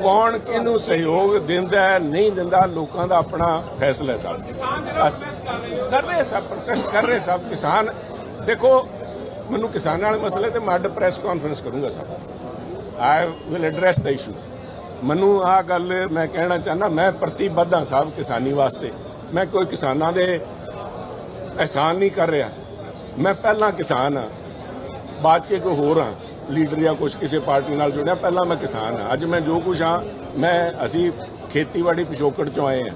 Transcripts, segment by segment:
ਕੌਣ ਕਿਹਨੂੰ ਸਹਿਯੋਗ ਦਿੰਦਾ ਹੈ ਨਹੀਂ ਦਿੰਦਾ ਲੋਕਾਂ ਦਾ ਆਪਣਾ ਫੈਸਲਾ ਸਭ ਕਰ ਰਹੇ ਸਭ ਪ੍ਰੋਟੈਸਟ ਕਰ ਰਹੇ ਸਭ ਕਿਸਾਨ। ਦੇਖੋ ਮੈਨੂੰ ਕਿਸਾਨਾਂ ਵਾਲੇ ਮਸਲੇ ਤੇ ਮੈਂ ਅੱਡ ਪ੍ਰੈਸ ਕਾਨਫਰੰਸ ਕਰੂੰਗਾ ਸਭ। I will address the issue ਮੈਨੂੰ ਆ ਗੱਲ ਮੈਂ ਕਹਿਣਾ ਚਾਹੁੰਦਾ ਮੈਂ ਪ੍ਰਤੀਬੱਧ ਹਾਂ ਸਾਹਿਬ ਕਿਸਾਨੀ ਵਾਸਤੇ। ਮੈਂ ਕੋਈ ਕਿਸਾਨਾਂ ਦੇ ਅਹਿਸਾਨ ਨਹੀਂ ਕਰ ਰਿਹਾ। ਮੈਂ ਪਹਿਲਾਂ ਕਿਸਾਨ ਹਾਂ। ਬਾਅਦ 'ਚ ਕੋਈ ਹੋਰ ਹਾਂ। ਲੀਡਰ ਜਾਂ ਕੁਝ ਕਿਸੇ ਪਾਰਟੀ ਨਾਲ ਜੁੜਿਆ ਪਹਿਲਾਂ ਮੈਂ ਕਿਸਾਨ ਹਾਂ। ਅੱਜ ਮੈਂ ਜੋ ਕੁਝ ਹਾਂ ਮੈਂ ਅਸੀਂ ਖੇਤੀਬਾੜੀ ਪਿਛੋਕੜ ਚੋਂ ਆਏ ਹਾਂ।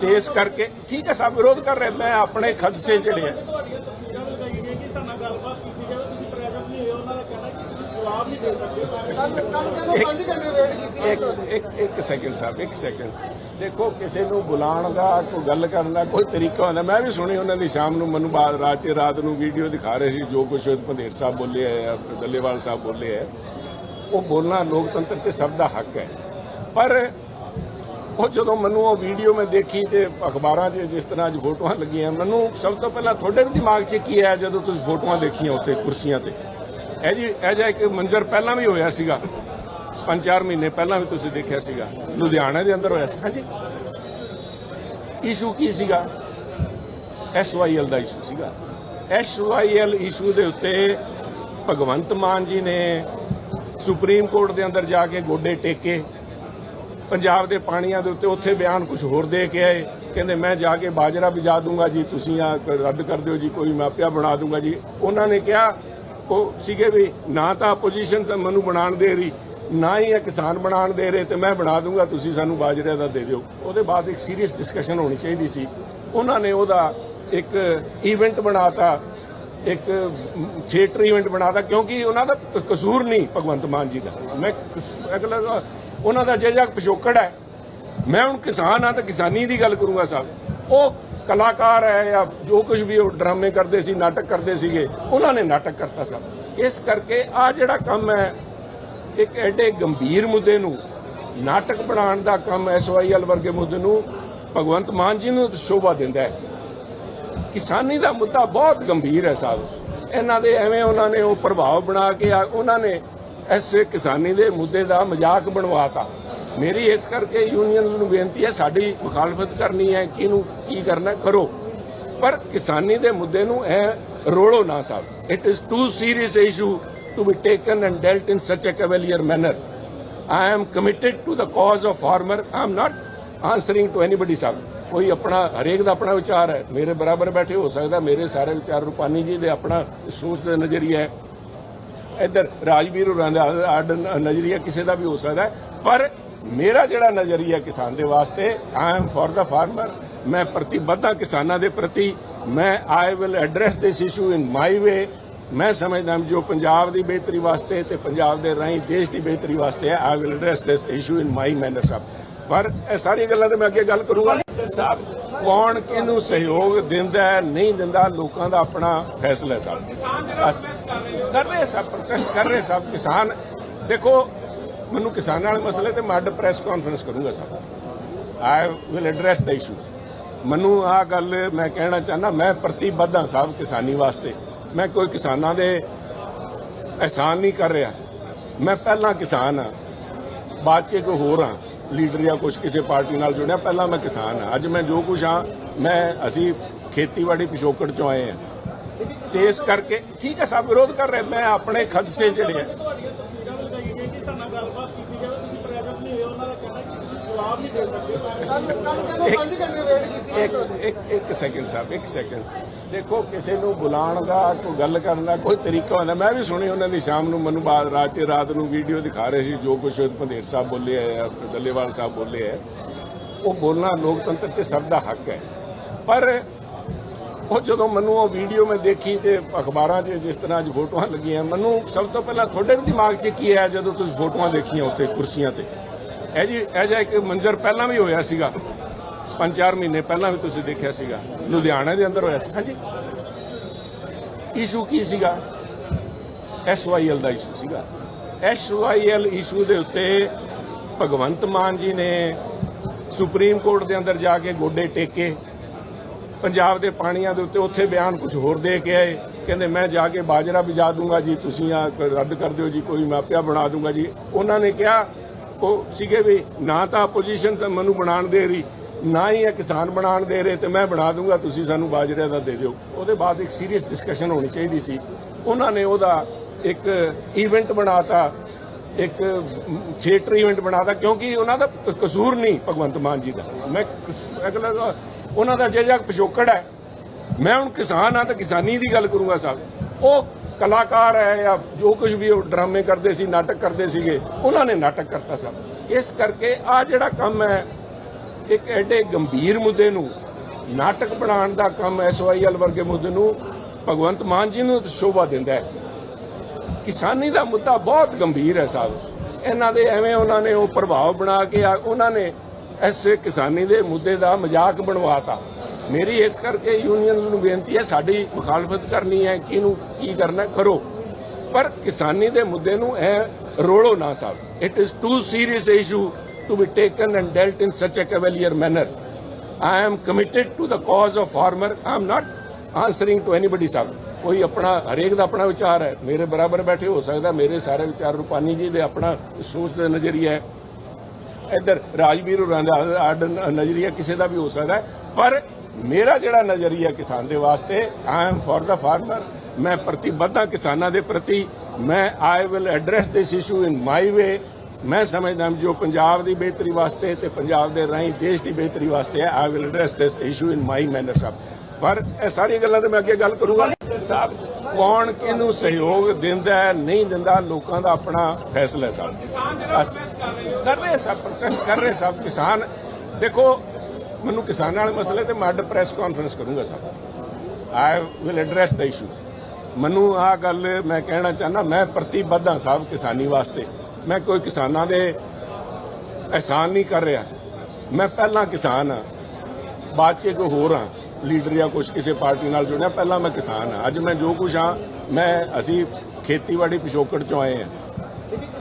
ਤੇ ਇਸ ਕਰਕੇ ਠੀਕ ਹੈ ਸਭ ਵਿਰੋਧ ਕਰ ਰਹੇ ਮੈਂ ਆਪਣੇ ਖਦਸੇ ਜਿਹੜੇ ਆ। ਤੁਹਾਡੀਆਂ ਤਸਵੀਰਾਂ ਵੀ ਲਗਾਈ ਗਈਆਂ ਕਿ ਤੁਹਾਡਾ ਗੱਲਬਾਤ ਕੀਤੀ ਜਾਵੇ ਤੁਸੀਂ ਪ੍ਰੈਜ਼ੈਂਟ ਨਹੀਂ ਹੋਏ ਉਹਨਾਂ ਦਾ ਕਹਿਣਾ ਕਿ ਤੁਸੀਂ ਜਵਾਬ ਨਹੀਂ ਦੇ ਸਕਦੇ ਕੱਲ ਕੱਲ ਕਹਿੰਦੇ 5 ਘੰਟੇ ਵੇਟ ਕੀਤੀ ਇੱਕ ਇੱਕ ਇੱਕ ਸੈਕਿੰਡ ਸਾਹਿਬ ਇੱਕ ਸੈਕਿੰਡ ਦੇਖੋ, ਕਿਸੇ ਨੂੰ ਬੁਲਾਉਣ ਦਾ, ਕੋਈ ਗੱਲ ਕਰਨ ਦਾ ਕੋਈ ਤਰੀਕਾ ਹੁੰਦਾ। ਮੈਂ ਵੀ ਸੁਣੀ ਉਹਨਾਂ ਦੀ ਸ਼ਾਮ ਨੂੰ, ਮੈਨੂੰ ਬਾਅਦ ਰਾਤ 'ਚ, ਰਾਤ ਨੂੰ ਵੀਡੀਓ ਦਿਖਾ ਰਹੇ ਸੀ, ਜੋ ਕੁਝ ਪੰਧੇਰ ਸਾਹਿਬ ਬੋਲੇ ਹੈ ਦੱਲੇਵਾਲ ਸਾਹਿਬ ਬੋਲੇ ਹੈ ਉਹ ਬੋਲਣਾ ਲੋਕਤੰਤਰ 'ਚ ਸਭ ਦਾ ਹੱਕ ਹੈ। ਪਰ ਉਹ ਜਦੋਂ ਮੈਨੂੰ ਉਹ ਵੀਡੀਓ ਮੈਂ ਦੇਖੀ ਤੇ ਅਖਬਾਰਾਂ 'ਚ ਜਿਸ ਤਰ੍ਹਾਂ ਅੱਜ ਫੋਟੋਆਂ ਲੱਗੀਆਂ, ਮੈਨੂੰ ਸਭ ਤੋਂ ਪਹਿਲਾਂ ਤੁਹਾਡੇ ਵੀ ਦਿਮਾਗ 'ਚ ਕੀ ਆਇਆ ਜਦੋਂ ਤੁਸੀਂ ਫੋਟੋਆਂ ਦੇਖੀਆਂ ਉੱਥੇ, ਕੁਰਸੀਆਂ ਤੇ? ਇਹ ਜੀ, ਇਹ ਜਿਹਾ ਇੱਕ ਮੰਜ਼ਰ ਪਹਿਲਾਂ ਵੀ ਹੋਇਆ ਸੀਗਾ। ਪੰਜ ਚਾਰ ਮਹੀਨੇ ਪਹਿਲਾਂ ਵੀ ਤੁਸੀਂ ਦੇਖਿਆ ਸੀਗਾ। ਲੁਧਿਆਣਾ ਦੇ ਅੰਦਰ ਹੋਇਆ ਸੀ। ਹਾਂਜੀ। ਇਸ਼ੂ ਕੀ ਸੀਗਾ? ਐਸਵਾਈਐਲ ਦਾ ਇਸ਼ੂ ਸੀਗਾ। ਐਸਵਾਈਐਲ ਇਸ਼ੂ ਦੇ ਉੱਤੇ ਭਗਵੰਤ ਮਾਨ ਜੀ ਨੇ ਸੁਪਰੀਮ ਕੋਰਟ ਦੇ ਅੰਦਰ ਜਾ ਕੇ ਗੋਡੇ ਟੇਕੇ। ਪੰਜਾਬ ਦੇ ਪਾਣੀਆਂ ਦੇ ਉੱਤੇ ਉੱਥੇ ਬਿਆਨ ਕੁਝ ਹੋਰ ਦੇ ਕੇ ਆਏ। ਕਹਿੰਦੇ ਮੈਂ ਜਾ ਕੇ ਬਾਜਰਾ ਵਿਜਾ ਦੂੰਗਾ ਜੀ ਤੁਸੀਂ ਆ ਰੱਦ ਕਰ ਦਿਓ ਜੀ ਕੋਈ ਮਾਪਿਆ ਬਣਾ ਦੂੰਗਾ ਜੀ। ਉਹਨਾਂ ਨੇ ਕਿਹਾ ਉਹ ਸੀਗੇ ਵੀ ਨਾ ਤਾਂ ਆਪੋਜੀਸ਼ਨ ਮੈਨੂੰ ਬਣਾਉਣ ਦੇ ਰਹੀ ਨਾ ਹੀ ਇਹ ਕਿਸਾਨ ਬਣਾਉਣ ਦੇ ਰਹੇ ਤੇ ਮੈਂ ਬਣਾ ਦੂੰਗਾ, ਤੁਸੀਂ ਸਾਨੂੰ ਬਾਜਰੇ ਦਾ ਦੇ ਦਿਓ। ਉਹਦੇ ਬਾਅਦ ਇੱਕ ਸੀਰੀਅਸ ਡਿਸਕਸ਼ਨ ਹੋਣੀ ਚਾਹੀਦੀ ਸੀ। ਉਹਨਾਂ ਨੇ ਉਹਦਾ ਇੱਕ ਇਵੈਂਟ ਬਣਾਤਾ, ਇੱਕ ਥੀਏਟਰ ਇਵੈਂਟ ਬਣਾਤਾ, ਕਿਉਂਕਿ ਉਹਨਾਂ ਦਾ ਕਸੂਰ ਨਹੀਂ ਭਗਵੰਤ ਮਾਨ ਜੀ ਦਾ। ਮੈਂ ਅਗਲਾ ਉਹਨਾਂ ਦਾ ਜਿਹੜਾ ਪਿਛੋਕੜ ਹੈ, ਮੈਂ ਹੁਣ ਕਿਸਾਨ ਆ ਤਾਂ ਕਿਸਾਨੀ ਦੀ ਗੱਲ ਕਰੂੰਗਾ ਸਾਹਿਬ ਉਹ ਕਲਾਕਾਰ ਹੈ ਜਾਂ ਜੋ ਕੁਝ ਵੀ ਉਹ ਡਰਾਮੇ ਕਰਦੇ ਸੀ, ਨਾਟਕ ਕਰਦੇ ਸੀਗੇ, ਉਹਨਾਂ ਨੇ ਨਾਟਕ ਕਰਤਾ ਸਾਹਿਬ ਇਸ ਕਰਕੇ ਆ ਜਿਹੜਾ ਕੰਮ ਹੈ ਇੱਕ ਐਡੇ ਗੰਭੀਰ ਮੁੱਦੇ ਨੂੰ, ਨਾਟਕ ਬਣਾਉਣ ਦਾ ਕੰਮ ਐਸਵਾਈਐਲ ਵਰਗੇ ਮੁੱਦੇ ਨੂੰ ਭਗਵੰਤ ਮਾਨ ਜੀ ਨੂੰ ਸ਼ੋਭਾ ਦਿੰਦਾ ਹੈ। ਕਿਸਾਨੀ ਦਾ ਮੁੱਦਾ ਬਹੁਤ ਗੰਭੀਰ ਹੈ ਸਾਹਿਬ। ਇਹਨਾਂ ਦੇ ਐਵੇਂ ਉਹਨਾਂ ਨੇ ਉਹ ਪ੍ਰਭਾਵ ਬਣਾ ਕੇ ਉਹਨਾਂ ਨੇ ਇਸ ਕਿਸਾਨੀ ਦੇ ਮੁੱਦੇ ਦਾ ਮਜ਼ਾਕ ਬਣਵਾਤਾ। ਮੇਰੀ ਇਸ ਕਰਕੇ ਯੂਨੀਅਨਸ ਨੂੰ ਬੇਨਤੀ ਹੈ, ਸਾਡੀ ਮੁਖਾਲਫਤ ਕਰਨੀ ਹੈ, ਕਿਹਨੂੰ ਕੀ ਕਰਨਾ, ਕਰੋ। ਪਰ ਕਿਸਾਨੀ ਦੇ ਮੁੱਦੇ ਨੂੰ ਇਹ ਰੋਲੋ ਨਾ ਸਾਹਿਬ। It is too serious issue to be taken and dealt in such a cavalier manner I am committed to the cause of farmer. I am not answering to anybody ਸਾਹਿਬ ਕੋਈ ਆਪਣਾ ਹਰੇਕ ਦਾ ਆਪਣਾ ਵਿਚਾਰ ਹੈ ਮੇਰੇ ਬਰਾਬਰ ਬੈਠੇ ਹੋ ਸਕਦਾ ਮੇਰੇ ਸਾਰੇ ਵਿਚਾਰ ਰੂਪਾਨੀ ਜੀ ਦੇ ਆਪਣਾ ਸੋਚ ਦਾ ਨਜ਼ਰੀਆ ਹੈ ਇੱਧਰ ਰਾਜਵੀਰ ਹੋਰਾਂ ਦਾ ਅੱਡ ਨਜ਼ਰੀਆ ਕਿਸੇ ਦਾ ਵੀ ਹੋ ਸਕਦਾ ਪਰ ਮੇਰਾ ਜਿਹੜਾ ਨਜ਼ਰੀਆ ਕਿਸਾਨ ਦੇ ਵਾਸਤੇ I am for the farmer ਮੈਂ ਪ੍ਰਤੀਬੱਧ ਹਾਂ ਕਿਸਾਨਾਂ ਦੇ ਪ੍ਰਤੀ ਮੈਂ I will address this issue in my way ਮੈਂ ਸਮਝਦਾ ਜੋ ਪੰਜਾਬ ਦੀ ਬਿਹਤਰੀ ਵਾਸਤੇ ਤੇ ਪੰਜਾਬ ਦੇ ਰਾਹੀਂ ਦੇਸ਼ ਦੀ ਬਿਹਤਰੀ ਵਾਸਤੇ ਹੈ I will address this issue in my manner ਸਾਹਿਬ ਪਰ ਇਹ ਸਾਰੀਆਂ ਗੱਲਾਂ ਤੇ ਮੈਂ ਅੱਗੇ ਗੱਲ ਕਰੂੰਗਾ। ਸਾਹਿਬ ਕੌਣ ਕਿਹਨੂੰ ਸਹਿਯੋਗ ਦਿੰਦਾ ਹੈ, ਨਹੀਂ ਦਿੰਦਾ, ਲੋਕਾਂ ਦਾ ਆਪਣਾ ਫੈਸਲਾ ਸਾਹਿਬ ਕਰ ਰਹੇ ਸਭ ਪ੍ਰੋਟੈਸਟ ਕਰ ਰਹੇ ਸਭ ਕਿਸਾਨ। ਦੇਖੋ, ਮੈਨੂੰ ਕਿਸਾਨਾਂ ਵਾਲੇ ਮਸਲੇ ਤੇ ਮੈਂ ਅੱਡ ਪ੍ਰੈਸ ਕਾਨਫਰੰਸ ਕਰੂੰਗਾ ਸਾਹਿਬ I will address the issue ਮੈਨੂੰ ਆ ਗੱਲ ਮੈਂ ਕਹਿਣਾ ਚਾਹੁੰਦਾ, ਮੈਂ ਪ੍ਰਤੀਬੱਧ ਹਾਂ ਸਾਹਿਬ ਕਿਸਾਨੀ ਵਾਸਤੇ। ਮੈਂ ਕੋਈ ਕਿਸਾਨਾਂ ਦੇ ਅਹਿਸਾਨ ਨਹੀਂ ਕਰ ਰਿਹਾ। ਮੈਂ ਪਹਿਲਾਂ ਕਿਸਾਨ ਹਾਂ। ਬਾਅਦ 'ਚ ਕੋਈ ਹੋਰ ਹਾਂ। ਲੀਡਰ ਜਾਂ ਕੁਝ ਕਿਸੇ ਪਾਰਟੀ ਨਾਲ ਜੁੜਿਆ ਪਹਿਲਾਂ ਮੈਂ ਕਿਸਾਨ ਹਾਂ। ਅੱਜ ਮੈਂ ਜੋ ਕੁਝ ਹਾਂ ਮੈਂ ਅਸੀਂ ਖੇਤੀਬਾੜੀ ਪਿਛੋਕੜ ਚੋਂ ਆਏ ਹਾਂ। ਤੇ ਇਸ ਕਰਕੇ ਠੀਕ ਹੈ ਸਭ ਵਿਰੋਧ ਕਰ ਰਹੇ। ਮੈਂ ਆਪਣੇ ਖਦਸੇ ਜਿਹੜੇ ਆ। ਤੁਹਾਡੀਆਂ ਤਸਵੀਰਾਂ ਵੀ ਲਗਾਈ ਗਈਆਂ ਕਿ ਤੁਹਾਡਾ ਗੱਲਬਾਤ ਕੀਤੀ ਜਾਵੇ ਤੁਸੀਂ ਪ੍ਰੈਜ਼ੈਂਟ ਨਹੀਂ ਹੋਏ ਉਹਨਾਂ ਦਾ ਕਹਿਣਾ ਕਿ ਤੁਸੀਂ ਜਵਾਬ ਨਹੀਂ ਦੇ ਸਕਦੇ ਕੱਲ ਕੱਲ ਕਹਿੰਦੇ 5 ਘੰਟੇ ਵੇਟ ਕੀਤੀ ਇੱਕ ਇੱਕ ਇੱਕ ਸੈਕਿੰਡ ਸਾਹਿਬ ਇੱਕ ਸੈਕਿੰਡ ਦੇਖੋ, ਕਿਸੇ ਨੂੰ ਬੁਲਾਉਣ ਦਾ, ਕੋਈ ਗੱਲ ਕਰਨ ਦਾ ਕੋਈ ਤਰੀਕਾ ਹੁੰਦਾ। ਮੈਂ ਵੀ ਸੁਣੀ ਉਹਨਾਂ ਦੀ ਸ਼ਾਮ ਨੂੰ, ਮੈਨੂੰ ਬਾਅਦ ਰਾਤ 'ਚ ਰਾਤ ਨੂੰ ਵੀਡੀਓ ਦਿਖਾ ਰਹੇ ਸੀ, ਜੋ ਕੁਝ ਪੰਧੇਰ ਸਾਹਿਬ ਬੋਲੇ ਹੈ ਦੱਲੇਵਾਲ ਸਾਹਿਬ ਬੋਲੇ ਹੈ ਉਹ ਬੋਲਣਾ ਲੋਕਤੰਤਰ 'ਚ ਸਭ ਦਾ ਹੱਕ ਹੈ। ਪਰ ਉਹ ਜਦੋਂ ਮੈਨੂੰ ਉਹ ਵੀਡੀਓ ਮੈਂ ਦੇਖੀ ਤੇ ਅਖਬਾਰਾਂ 'ਚ ਜਿਸ ਤਰ੍ਹਾਂ ਅੱਜ ਫੋਟੋਆਂ ਲੱਗੀਆਂ, ਮੈਨੂੰ ਸਭ ਤੋਂ ਪਹਿਲਾਂ ਤੁਹਾਡੇ ਵੀ ਦਿਮਾਗ 'ਚ ਕੀ ਆਇਆ ਜਦੋਂ ਤੁਸੀਂ ਫੋਟੋਆਂ ਦੇਖੀਆਂ ਉੱਥੇ, ਕੁਰਸੀਆਂ ਤੇ? ਇਹ ਜੀ, ਇਹ ਜਿਹਾ ਇੱਕ ਮੰਜ਼ਰ ਪਹਿਲਾਂ ਵੀ ਹੋਇਆ ਸੀਗਾ। ਪੰਜ ਚਾਰ ਮਹੀਨੇ ਪਹਿਲਾਂ ਵੀ ਤੁਸੀਂ ਦੇਖਿਆ ਸੀਗਾ। ਲੁਧਿਆਣਾ ਦੇ ਅੰਦਰ ਹੋਇਆ ਸੀ। ਹਾਂਜੀ। ਇਸ਼ੂ ਕੀ ਸੀਗਾ? ਐਸਵਾਈਐਲ ਦਾ ਇਸ਼ੂ ਸੀਗਾ। ਐਸਵਾਈਐਲ ਇਸ਼ੂ ਦੇ ਉੱਤੇ ਭਗਵੰਤ ਮਾਨ ਜੀ ਨੇ ਸੁਪਰੀਮ ਕੋਰਟ ਦੇ ਅੰਦਰ ਜਾ ਕੇ ਗੋਡੇ ਟੇਕੇ। ਪੰਜਾਬ ਦੇ ਪਾਣੀਆਂ ਦੇ ਉੱਤੇ ਉੱਥੇ ਬਿਆਨ ਕੁਝ ਹੋਰ ਦੇ ਕੇ ਆਏ। ਕਹਿੰਦੇ, ਮੈਂ ਜਾ ਕੇ ਬਾਜਰਾ ਵਿਜਾ ਦੂੰਗਾ ਜੀ, ਤੁਸੀਂ ਆ ਰੱਦ ਕਰ ਦਿਓ ਜੀ, ਕੋਈ ਮਾਪਿਆ ਬਣਾ ਦੂੰਗਾ ਜੀ। ਉਹਨਾਂ ਨੇ ਕਿਹਾ, ਉਹ ਸੀਗੇ ਵੀ ਨਾ ਤਾਂ ਆਪੋਜੀਸ਼ਨ ਮੈਨੂੰ ਬਣਾਉਣ ਦੇ ਰਹੀ। ਨਾ ਹੀ ਇਹ ਕਿਸਾਨ ਬਣਾਉਣ ਦੇ ਰਹੇ ਤੇ ਮੈਂ ਬਣਾ ਦੂੰਗਾ, ਤੁਸੀਂ ਸਾਨੂੰ ਬਾਜਰੇ ਦਾ ਦੇ ਦਿਓ। ਉਹਦੇ ਬਾਅਦ ਇੱਕ ਸੀਰੀਅਸ ਡਿਸਕਸ਼ਨ ਹੋਣੀ ਚਾਹੀਦੀ ਸੀ। ਉਹਨਾਂ ਨੇ ਉਹਦਾ ਇੱਕ ਇਵੈਂਟ ਬਣਾਤਾ, ਇੱਕ ਥੀਏਟਰ ਇਵੈਂਟ ਬਣਾਤਾ, ਕਿਉਂਕਿ ਉਹਨਾਂ ਦਾ ਕਸੂਰ ਨਹੀਂ ਭਗਵੰਤ ਮਾਨ ਜੀ ਦਾ। ਮੈਂ ਅਗਲਾ ਉਹਨਾਂ ਦਾ ਜਿਹੜਾ ਪਿਛੋਕੜ ਹੈ, ਮੈਂ ਹੁਣ ਕਿਸਾਨ ਆ ਤਾਂ ਕਿਸਾਨੀ ਦੀ ਗੱਲ ਕਰੂੰਗਾ ਸਾਹਿਬ। ਉਹ ਕਲਾਕਾਰ ਹੈ ਜਾਂ ਜੋ ਕੁਝ ਵੀ ਉਹ ਡਰਾਮੇ ਕਰਦੇ ਸੀ, ਨਾਟਕ ਕਰਦੇ ਸੀਗੇ, ਉਹਨਾਂ ਨੇ ਨਾਟਕ ਕਰਤਾ ਸਾਹਿਬ। ਇਸ ਕਰਕੇ ਆ ਜਿਹੜਾ ਕੰਮ ਹੈ ਇੱਕ ਐਡੇ ਗੰਭੀਰ ਮੁੱਦੇ ਨੂੰ, ਨਾਟਕ ਬਣਾਉਣ ਦਾ ਕੰਮ ਐਸਵਾਈਐਲ ਵਰਗੇ ਮੁੱਦੇ ਨੂੰ ਭਗਵੰਤ ਮਾਨ ਜੀ ਨੂੰ ਸ਼ੋਭਾ ਦਿੰਦਾ ਹੈ। ਕਿਸਾਨੀ ਦਾ ਮੁੱਦਾ ਬਹੁਤ ਗੰਭੀਰ ਹੈ ਸਾਹਿਬ। ਇਹਨਾਂ ਦੇ ਐਵੇਂ ਉਹਨਾਂ ਨੇ ਉਹ ਪ੍ਰਭਾਵ ਬਣਾ ਕੇ ਉਹਨਾਂ ਨੇ ਇਸ ਕਿਸਾਨੀ ਦੇ ਮੁੱਦੇ ਦਾ ਮਜ਼ਾਕ ਬਣਵਾਤਾ ਮੇਰੀ ਇਸ ਕਰਕੇ ਯੂਨੀਅਨਸ ਨੂੰ ਬੇਨਤੀ ਹੈ, ਸਾਡੀ ਮੁਖਾਲਫਤ ਕਰਨੀ ਹੈ, ਕਿਹਨੂੰ ਕੀ ਕਰਨਾ ਕਰੋ। ਪਰ ਕਿਸਾਨੀ ਦੇ ਮੁੱਦੇ ਨੂੰ ਇਹ ਰੋਲੋ ਨਾ ਸਾਹਿਬ। It is too serious issue to be taken and dealt in such a cavalier manner I am committed to the cause of farmer. I am not answering to anybody ਸਾਹਿਬ ਕੋਈ ਆਪਣਾ ਹਰੇਕ ਦਾ ਆਪਣਾ ਵਿਚਾਰ ਹੈ ਮੇਰੇ ਬਰਾਬਰ ਬੈਠੇ ਹੋ ਸਕਦਾ ਮੇਰੇ ਸਾਰੇ ਵਿਚਾਰ ਰੂਪਾਨੀ ਜੀ ਦੇ ਆਪਣਾ ਸੋਚ ਦਾ ਨਜ਼ਰੀਆ ਹੈ ਇੱਧਰ ਰਾਜਵੀਰ ਹੋਰਾਂ ਦਾ ਨਜ਼ਰੀਆ ਕਿਸੇ ਦਾ ਵੀ ਹੋ ਸਕਦਾ ਪਰ ਮੇਰਾ ਜਿਹੜਾ ਨਜ਼ਰੀਆ ਕਿਸਾਨ ਦੇ ਵਾਸਤੇ I am for the farmer ਮੈਂ ਪ੍ਰਤੀਬੱਧ ਹਾਂ ਕਿਸਾਨਾਂ ਦੇ ਪ੍ਰਤੀ ਮੈਂ I will address this issue in my way ਮੈਂ ਸਮਝਦਾ ਹਾਂ ਜੋ ਪੰਜਾਬ ਦੀ ਬਿਹਤਰੀ ਵਾਸਤੇ ਤੇ ਪੰਜਾਬ ਦੇ ਰਾਹੀਂ ਦੇਸ਼ ਦੀ ਬਿਹਤਰੀ ਵਾਸਤੇ ਹੈ I will address this issue in my manner ਸਾਹਿਬ ਪਰ ਇਹ ਸਾਰੀਆਂ ਗੱਲਾਂ ਤੇ ਮੈਂ ਅੱਗੇ ਗੱਲ ਕਰੂੰਗਾ। ਸਾਹਿਬ ਕੌਣ ਕਿਹਨੂੰ ਸਹਿਯੋਗ ਦਿੰਦਾ ਹੈ, ਨਹੀਂ ਦਿੰਦਾ, ਲੋਕਾਂ ਦਾ ਆਪਣਾ ਫੈਸਲਾ ਹੈ ਸਾਹਿਬ ਕਰ ਰਹੇ ਸਭ ਪ੍ਰੋਟੈਸਟ ਕਰ ਰਹੇ ਸਭ ਕਿਸਾਨ। ਦੇਖੋ, ਮੈਨੂੰ ਕਿਸਾਨਾਂ ਵਾਲੇ ਮਸਲੇ ਤੇ ਮੈਂ ਅੱਡ ਪ੍ਰੈਸ ਕਾਨਫਰੰਸ ਕਰੂੰਗਾ ਸਾਹਿਬ I will address the issue ਮੈਨੂੰ ਆ ਗੱਲ ਮੈਂ ਕਹਿਣਾ ਚਾਹੁੰਦਾ, ਮੈਂ ਪ੍ਰਤੀਬੱਧ ਹਾਂ ਸਾਹਿਬ ਕਿਸਾਨੀ ਵਾਸਤੇ। ਮੈਂ ਕੋਈ ਕਿਸਾਨਾਂ ਦੇ ਅਹਿਸਾਨ ਨਹੀਂ ਕਰ ਰਿਹਾ। ਮੈਂ ਪਹਿਲਾਂ ਕਿਸਾਨ ਹਾਂ। ਬਾਅਦ 'ਚ ਕੋਈ ਹੋਰ ਹਾਂ। ਲੀਡਰ ਜਾਂ ਕੁਝ ਕਿਸੇ ਪਾਰਟੀ ਨਾਲ ਜੁੜਿਆ ਪਹਿਲਾਂ ਮੈਂ ਕਿਸਾਨ ਹਾਂ। ਅੱਜ ਮੈਂ ਜੋ ਕੁਝ ਹਾਂ ਮੈਂ ਅਸੀਂ ਖੇਤੀਬਾੜੀ ਪਿਛੋਕੜ ਚੋਂ ਆਏ ਹਾਂ।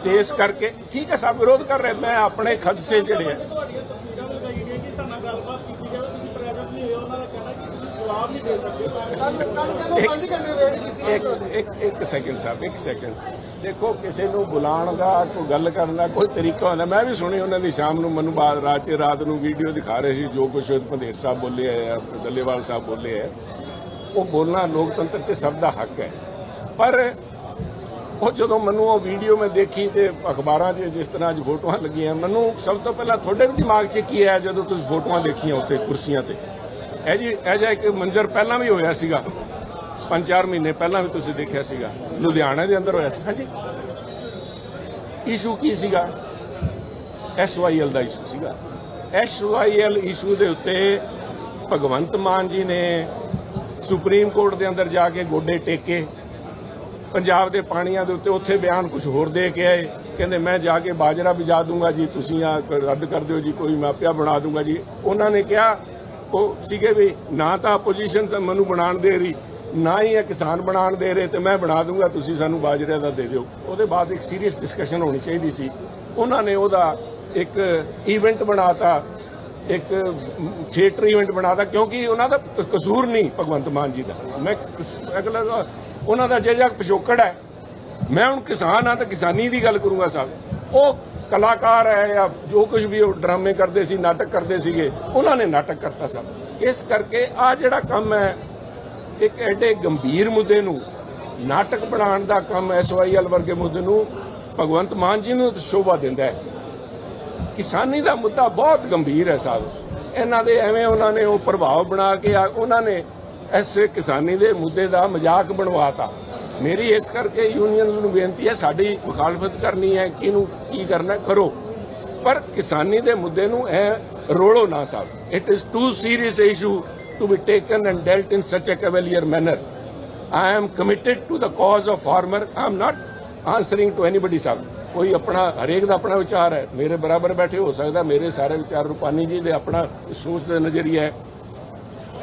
ਤੇ ਇਸ ਕਰਕੇ ਠੀਕ ਹੈ ਸਭ ਵਿਰੋਧ ਕਰ ਰਹੇ। ਮੈਂ ਆਪਣੇ ਖਦਸੇ ਜਿਹੜੇ ਆ। ਤੁਹਾਡੀਆਂ ਤਸਵੀਰਾਂ ਵੀ ਲਗਾਈ ਗਈਆਂ ਕਿ ਤੁਹਾਡੇ ਨਾਲ ਗੱਲਬਾਤ ਕੀਤੀ ਜਾਵੇ ਤੁਸੀਂ ਪ੍ਰੈਜ਼ੈਂਟ ਨਹੀਂ ਹੋਏ ਉਹਨਾਂ ਦਾ ਕਹਿਣਾ ਕਿ ਤੁਸੀਂ ਜਵਾਬ ਨਹੀਂ ਦੇ ਸਕਦੇ ਕੱਲ ਕੱਲ ਕਹਿੰਦੇ 5 ਘੰਟੇ ਵੇਟ ਕੀਤੀ ਇੱਕ ਇੱਕ ਇੱਕ ਸੈਕਿੰਡ ਸਾਹਿਬ ਇੱਕ ਸੈਕਿੰਡ ਦੇਖੋ, ਕਿਸੇ ਨੂੰ ਬੁਲਾਉਣ ਦਾ, ਕੋਈ ਗੱਲ ਕਰਨ ਦਾ ਕੋਈ ਤਰੀਕਾ ਹੁੰਦਾ। ਮੈਂ ਵੀ ਸੁਣੀ ਉਹਨਾਂ ਦੀ ਸ਼ਾਮ ਨੂੰ, ਮੈਨੂੰ ਬਾਅਦ ਰਾਤ 'ਚ, ਰਾਤ ਨੂੰ ਵੀਡੀਓ ਦਿਖਾ ਰਹੇ ਸੀ, ਜੋ ਕੁਝ ਭੰਦੇਰ ਸਾਹਿਬ ਬੋਲੇ ਆ ਦੱਲੇਵਾਲ ਸਾਹਿਬ ਬੋਲੇ ਆ। ਉਹ ਬੋਲਣਾ ਲੋਕਤੰਤਰ 'ਚ ਸਭ ਦਾ ਹੱਕ ਹੈ। ਪਰ ਉਹ ਜਦੋਂ ਮੈਨੂੰ ਉਹ ਵੀਡੀਓ ਮੈਂ ਦੇਖੀ ਤੇ ਅਖਬਾਰਾਂ 'ਚ ਜਿਸ ਤਰ੍ਹਾਂ ਅੱਜ ਫੋਟੋਆਂ ਲੱਗੀਆਂ, ਮੈਨੂੰ ਸਭ ਤੋਂ ਪਹਿਲਾਂ ਤੁਹਾਡੇ ਵੀ ਦਿਮਾਗ 'ਚ ਕੀ ਆਇਆ ਜਦੋਂ ਤੁਸੀਂ ਫੋਟੋਆਂ ਦੇਖੀਆਂ ਉੱਤੇ ਕੁਰਸੀਆਂ ਤੇ? ਇਹ ਜੀ, ਇਹ ਜਿਹਾ ਇੱਕ ਮੰਜ਼ਰ ਪਹਿਲਾਂ ਵੀ ਹੋਇਆ ਸੀਗਾ। ਪੰਜ ਚਾਰ ਮਹੀਨੇ ਪਹਿਲਾਂ ਵੀ ਤੁਸੀਂ ਦੇਖਿਆ ਸੀਗਾ। ਲੁਧਿਆਣਾ ਦੇ ਅੰਦਰ ਹੋਇਆ ਸੀ। ਹਾਂਜੀ। ਇਸ਼ੂ ਕੀ ਸੀਗਾ? ਐਸਵਾਈਐਲ ਦਾ ਇਸ਼ੂ ਸੀਗਾ। ਐਸਵਾਈਐਲ ਇਸ਼ੂ ਦੇ ਉੱਤੇ ਭਗਵੰਤ ਮਾਨ ਜੀ ਨੇ ਸੁਪਰੀਮ ਕੋਰਟ ਦੇ ਅੰਦਰ ਜਾ ਕੇ ਗੋਡੇ ਟੇਕੇ। ਪੰਜਾਬ ਦੇ ਪਾਣੀਆਂ ਦੇ ਉੱਤੇ ਉੱਥੇ ਬਿਆਨ ਕੁਝ ਹੋਰ ਦੇ ਕੇ ਆਏ। ਕਹਿੰਦੇ, ਮੈਂ ਜਾ ਕੇ ਬਾਜਰਾ ਵਿਜਾ ਦੂੰਗਾ ਜੀ, ਤੁਸੀਂ ਆ ਰੱਦ ਕਰ ਦਿਓ ਜੀ, ਕੋਈ ਮਾਪਿਆ ਬਣਾ ਦੂੰਗਾ ਜੀ। ਉਹਨਾਂ ਨੇ ਕਿਹਾ, ਉਹ ਸੀਗੇ ਵੀ ਨਾ ਤਾਂ ਆਪੋਜੀਸ਼ਨ ਮੈਨੂੰ ਬਣਾਉਣ ਦੇ ਰਹੀ ਨਾ ਹੀ ਇਹ ਕਿਸਾਨ ਬਣਾਉਣ ਦੇ ਰਹੇ ਤੇ ਮੈਂ ਬਣਾ ਦੂੰਗਾ, ਤੁਸੀਂ ਸਾਨੂੰ ਬਾਜਰੇ ਦਾ ਦੇ ਦਿਓ। ਉਹਦੇ ਬਾਅਦ ਇੱਕ ਸੀਰੀਅਸ ਡਿਸਕਸ਼ਨ ਹੋਣੀ ਚਾਹੀਦੀ ਸੀ। ਉਹਨਾਂ ਨੇ ਉਹਦਾ ਇੱਕ ਇਵੈਂਟ ਬਣਾਤਾ, ਇੱਕ ਥੀਏਟਰ ਇਵੈਂਟ ਬਣਾਤਾ, ਕਿਉਂਕਿ ਉਹਨਾਂ ਦਾ ਕਸੂਰ ਨਹੀਂ ਭਗਵੰਤ ਮਾਨ ਜੀ ਦਾ। ਮੈਂ ਅਗਲਾ ਉਹਨਾਂ ਦਾ ਜਿਹੜਾ ਪਿਛੋਕੜ ਹੈ। ਮੈਂ ਹੁਣ ਕਿਸਾਨ ਆ ਤਾਂ ਕਿਸਾਨੀ ਦੀ ਗੱਲ ਕਰੂੰਗਾ ਸਾਹਿਬ ਉਹ ਕਲਾਕਾਰ ਹੈ ਜਾਂ ਜੋ ਕੁਝ ਵੀ ਉਹ ਡਰਾਮੇ ਕਰਦੇ ਸੀ, ਨਾਟਕ ਕਰਦੇ ਸੀਗੇ, ਉਹਨਾਂ ਨੇ ਨਾਟਕ ਕਰਤਾ ਸਾਹਿਬ ਇਸ ਕਰਕੇ ਆ ਜਿਹੜਾ ਕੰਮ ਹੈ ਇੱਕ ਐਡੇ ਗੰਭੀਰ ਮੁੱਦੇ ਨੂੰ, ਨਾਟਕ ਬਣਾਉਣ ਦਾ ਕੰਮ ਐਸਵਾਈਐਲ ਵਰਗੇ ਮੁੱਦੇ ਨੂੰ ਭਗਵੰਤ ਮਾਨ ਜੀ ਨੂੰ ਸ਼ੋਭਾ ਦਿੰਦਾ ਹੈ। ਕਿਸਾਨੀ ਦਾ ਮੁੱਦਾ ਬਹੁਤ ਗੰਭੀਰ ਹੈ ਸਾਹਿਬ। ਇਹਨਾਂ ਦੇ ਐਵੇਂ ਉਹਨਾਂ ਨੇ ਉਹ ਪ੍ਰਭਾਵ ਬਣਾ ਕੇ ਉਹਨਾਂ ਨੇ ਇਸ ਕਿਸਾਨੀ ਦੇ ਮੁੱਦੇ ਦਾ ਮਜ਼ਾਕ ਬਣਵਾਤਾ ਮੇਰੀ ਇਸ ਕਰਕੇ ਯੂਨੀਅਨਸ ਨੂੰ ਬੇਨਤੀ ਹੈ, ਸਾਡੀ ਮੁਖਾਲਫਤ ਕਰਨੀ ਹੈ, ਕਿਹਨੂੰ ਕੀ ਕਰਨਾ ਕਰੋ। ਪਰ ਕਿਸਾਨੀ ਦੇ ਮੁੱਦੇ ਨੂੰ ਇਹ ਰੋਲੋ ਨਾ ਸਾਹਿਬ। It is too serious issue to be taken and dealt in such a cavalier manner I am committed to the cause of farmer. I am not answering to anybody ਸਾਹਿਬ ਕੋਈ ਆਪਣਾ ਹਰੇਕ ਦਾ ਆਪਣਾ ਵਿਚਾਰ ਹੈ ਮੇਰੇ ਬਰਾਬਰ ਬੈਠੇ ਹੋ ਸਕਦਾ ਮੇਰੇ ਸਾਰੇ ਵਿਚਾਰ ਰੂਪਾਨੀ ਜੀ ਦੇ ਆਪਣਾ ਸੋਚ ਦਾ ਨਜ਼ਰੀਆ ਹੈ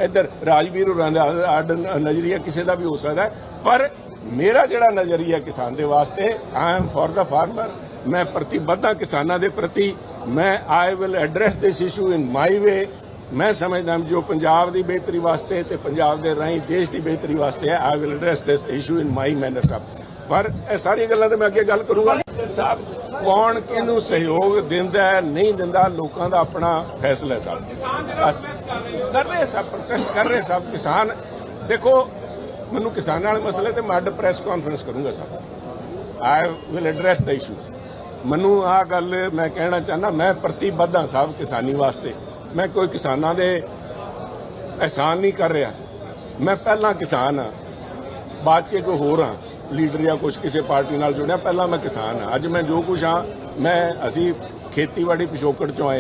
ਇੱਧਰ ਰਾਜਵੀਰ ਹੋਰਾਂ ਦਾ ਅੱਡ ਨਜ਼ਰੀਆ ਕਿਸੇ ਦਾ ਵੀ ਹੋ ਸਕਦਾ ਪਰ ਮੇਰਾ ਜਿਹੜਾ ਨਜ਼ਰੀਆ ਕਿਸਾਨ ਦੇ ਵਾਸਤੇ I am for the farmer ਮੈਂ ਪ੍ਰਤੀਬੱਧ ਹਾਂ ਕਿਸਾਨਾਂ ਦੇ ਪ੍ਰਤੀ ਮੈਂ I will address this issue in my way ਮੈਂ ਸਮਝਦਾ ਹਾਂ ਜੋ ਪੰਜਾਬ ਦੀ ਬਿਹਤਰੀ ਵਾਸਤੇ ਤੇ ਪੰਜਾਬ ਦੇ ਰਾਹੀਂ ਦੇਸ਼ ਦੀ ਬਿਹਤਰੀ ਵਾਸਤੇ ਹੈ I will address this issue in my manner ਸਾਹਿਬ ਪਰ ਇਹ ਸਾਰੀਆਂ ਗੱਲਾਂ ਤੇ ਮੈਂ ਅੱਗੇ ਗੱਲ ਕਰੂੰਗਾ। ਸਾਹਿਬ, ਕੌਣ ਕਿਹਨੂੰ ਸਹਿਯੋਗ ਦਿੰਦਾ ਹੈ, ਨਹੀਂ ਦਿੰਦਾ, ਲੋਕਾਂ ਦਾ ਆਪਣਾ ਫੈਸਲਾ ਹੈ, ਸਾਹਿਬ। ਕਰ ਰਹੇ ਸਭ ਪ੍ਰੋਟੈਸਟ ਕਰ ਰਹੇ ਸਭ, ਕਿਸਾਨ, ਦੇਖੋ, ਮੈਨੂੰ ਕਿਸਾਨਾਂ ਵਾਲੇ ਮਸਲੇ ਤੇ ਮੈਂ ਅੱਡ ਪ੍ਰੈਸ ਕਾਨਫਰੰਸ ਕਰੂੰਗਾ, ਸਾਹਿਬ। I will address the issues ਮੈਨੂੰ ਆ ਗੱਲ ਮੈਂ ਕਹਿਣਾ ਚਾਹੁੰਦਾ, ਮੈਂ ਪ੍ਰਤੀਬੱਧ ਹਾਂ, ਸਾਹਿਬ, ਕਿਸਾਨੀ ਵਾਸਤੇ। ਮੈਂ ਕੋਈ ਕਿਸਾਨਾਂ ਦੇ ਅਹਿਸਾਨ ਨਹੀਂ ਕਰ ਰਿਹਾ। ਮੈਂ ਪਹਿਲਾਂ ਕਿਸਾਨ ਹਾਂ। ਬਾਅਦ 'ਚ ਕੋਈ ਹੋਰ ਹਾਂ। ਲੀਡਰ ਜਾਂ ਕੁਝ ਕਿਸੇ ਪਾਰਟੀ ਨਾਲ ਜੁੜਿਆ, ਪਹਿਲਾਂ ਮੈਂ ਕਿਸਾਨ ਹਾਂ। ਅੱਜ ਮੈਂ ਜੋ ਕੁਝ ਹਾਂ, ਮੈਂ ਅਸੀਂ ਖੇਤੀਬਾੜੀ ਪਿਛੋਕੜ ਚੋਂ ਆਏ